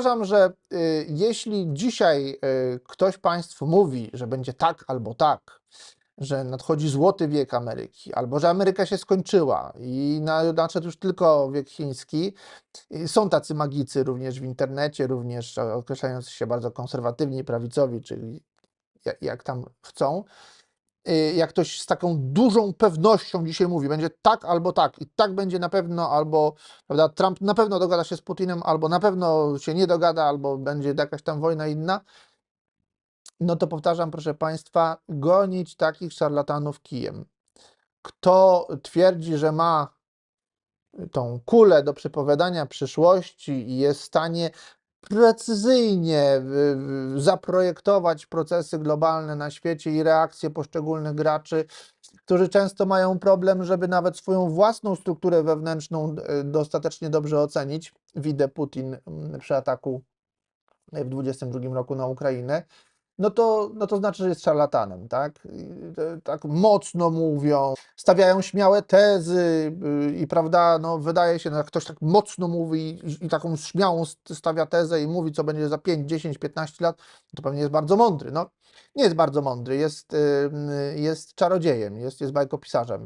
powtarzam, że y, jeśli dzisiaj y, ktoś Państwu mówi, że będzie tak albo tak, że nadchodzi złoty wiek Ameryki, albo że Ameryka się skończyła i na- nadszedł już tylko wiek chiński, y, są tacy magicy również w internecie, również określający się bardzo konserwatywni, prawicowi, czyli jak tam chcą. Y, Jak ktoś z taką dużą pewnością dzisiaj mówi, będzie tak albo tak, i tak będzie na pewno, albo prawda, Trump na pewno dogada się z Putinem, albo na pewno się nie dogada, albo będzie jakaś tam wojna inna, no to powtarzam, proszę Państwa, gonić takich szarlatanów kijem. Kto twierdzi, że ma tą kulę do przepowiadania przyszłości i jest w stanie precyzyjnie zaprojektować procesy globalne na świecie i reakcje poszczególnych graczy, którzy często mają problem, żeby nawet swoją własną strukturę wewnętrzną y, dostatecznie dobrze ocenić. Widzę Putin mm, przy ataku w 2022 roku na Ukrainę. No to, no to znaczy, że jest szarlatanem, tak? Tak mocno mówią, stawiają śmiałe tezy y, i prawda, no wydaje się, no ktoś tak mocno mówi i, i taką śmiałą st- stawia tezę i mówi, co będzie za 5, 10, 15 lat, to pewnie jest bardzo mądry. No, nie jest bardzo mądry, jest, jest czarodziejem, jest, jest bajkopisarzem.